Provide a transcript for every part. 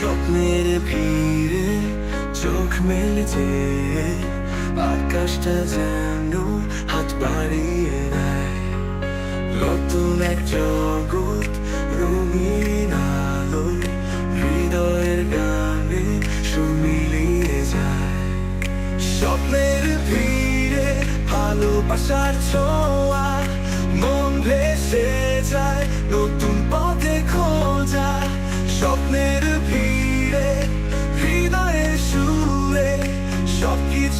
স্বপ্নের ভিড়ে চোখ মেলেছে আকাশটা যেন হাত বাড়িয়ে দেয় নতুন এক জগৎ রঙিন আলোয় হৃদয়ের গানে সুর মিলিয়ে যায় স্বপ্নের ভিড়ে ভালোবাসার ছোঁয়া মন ভেসে যায় নতুন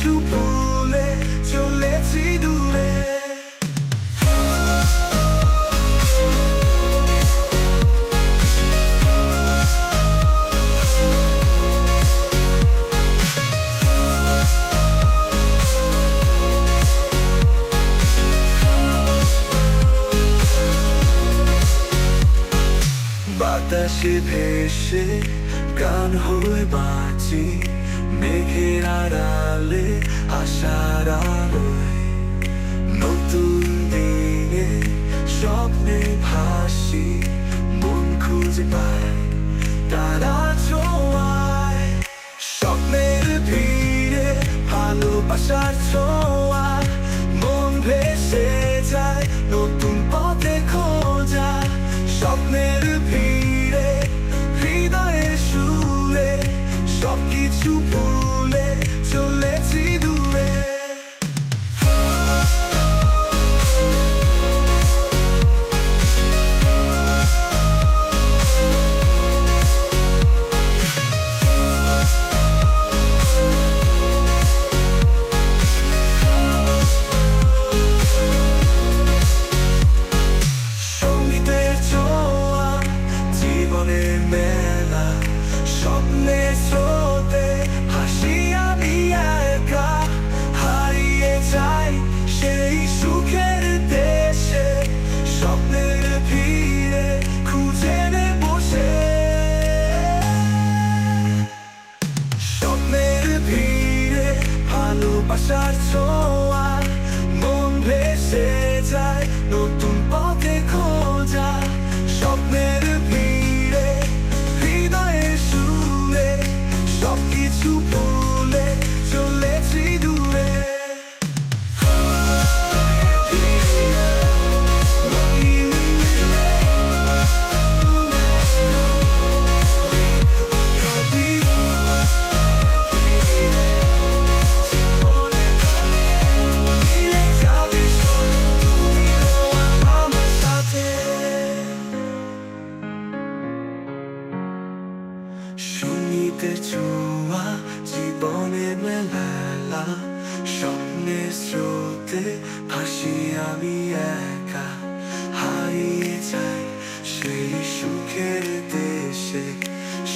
সবকিছু ভুলে চলেছি দূরে বাতাসে ভেসে গান হয়ে বাঁচি। মেঘের আড়ালে আশার নতুন দিনে স্বপ্নে ভাসি মন খুঁজে পায় তারা ছোঁয়ায় জীবনের মেলা স্বপ্নে স্রোতে সঙ্গীতে ছোঁয়া জীবনে মেলালা, স্বপ্নে স্রোতে ভাসি আমি একা। হারিয়ে যাই সেই সুখের দেশে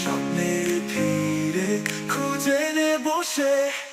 স্বপ্নের ভিড়ে খুঁজে নেব বসে